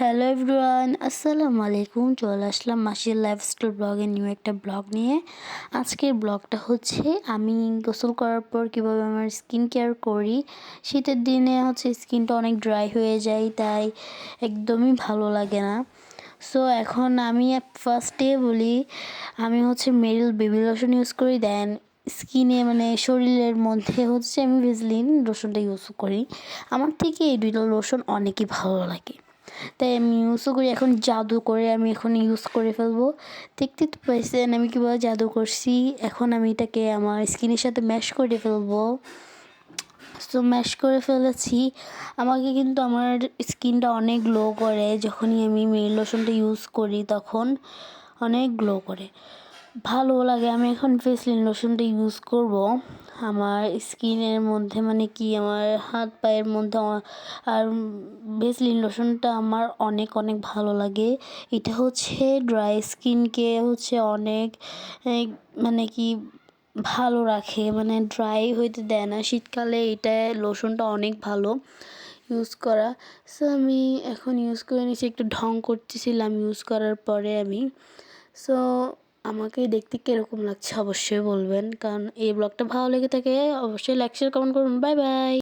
Hello everyone আসসালামু আলাইকুম। চলে আসলাম মাসির লাইফস্টাইল ব্লগে নিউ একটা ব্লগ নিয়ে। আজকের ব্লগটা হচ্ছে, আমি গোসল করার পর কীভাবে আমার স্কিন কেয়ার করি, শীতের দিনে হচ্ছে স্কিনটা অনেক ড্রাই হয়ে যায়, তাই একদমই ভালো লাগে না। সো এখন আমি ফার্স্টে বলি, আমি হচ্ছে মেরিল বেবি লোশন ইউজ করি দেন স্কিনে মানে শরীরের মধ্যে হচ্ছে আমি ভেজলিন লোশনটা ইউজ করি। আমার থেকে এই দুইটা লোশন অনেকই ভালো লাগে। তাই আমি ইউজও করি। এখন জাদু করে আমি এখন ইউজ করে ফেলব। দেখতে তো পাইছেন আমি কীভাবে জাদু করছি। এখন আমি এটাকে আমার স্কিনের সাথে ম্যাশ করে ফেলব। সো ম্যাশ করে ফেলেছি। আমাকে কিন্তু আমার স্কিনটা অনেক গ্লো করে। যখনই আমি মেরি লোশনটা ইউজ করি তখন অনেক গ্লো করে। ভালো লাগে। আমি এখন ফেসলিন লোশনটা ইউজ করব। আমার স্কিনের মধ্যে মানে কি আমার হাত পায়ের মধ্যে আর ভেসলিন লোশনটা আমার অনেক অনেক ভালো লাগে। এটা হচ্ছে ড্রাই স্কিনকে হচ্ছে অনেক মানে কি ভালো রাখে মানে ড্রাই হইতে দেয় না। শীতকালে এটা লোশনটা অনেক ভালো ইউজ করা। সো আমি এখন ইউজ করে নিয়েছি একটু ঢং করতেছিলাম ইউজ করার পরে আমি। সো আমাকে দেখতে কীরকম লাগছে অবশ্যই বলবেন। কারণ এই ব্লগটা ভালো লেগে থাকে, অবশ্যই লাইক শেয়ার কমেন্ট করুন। Bye bye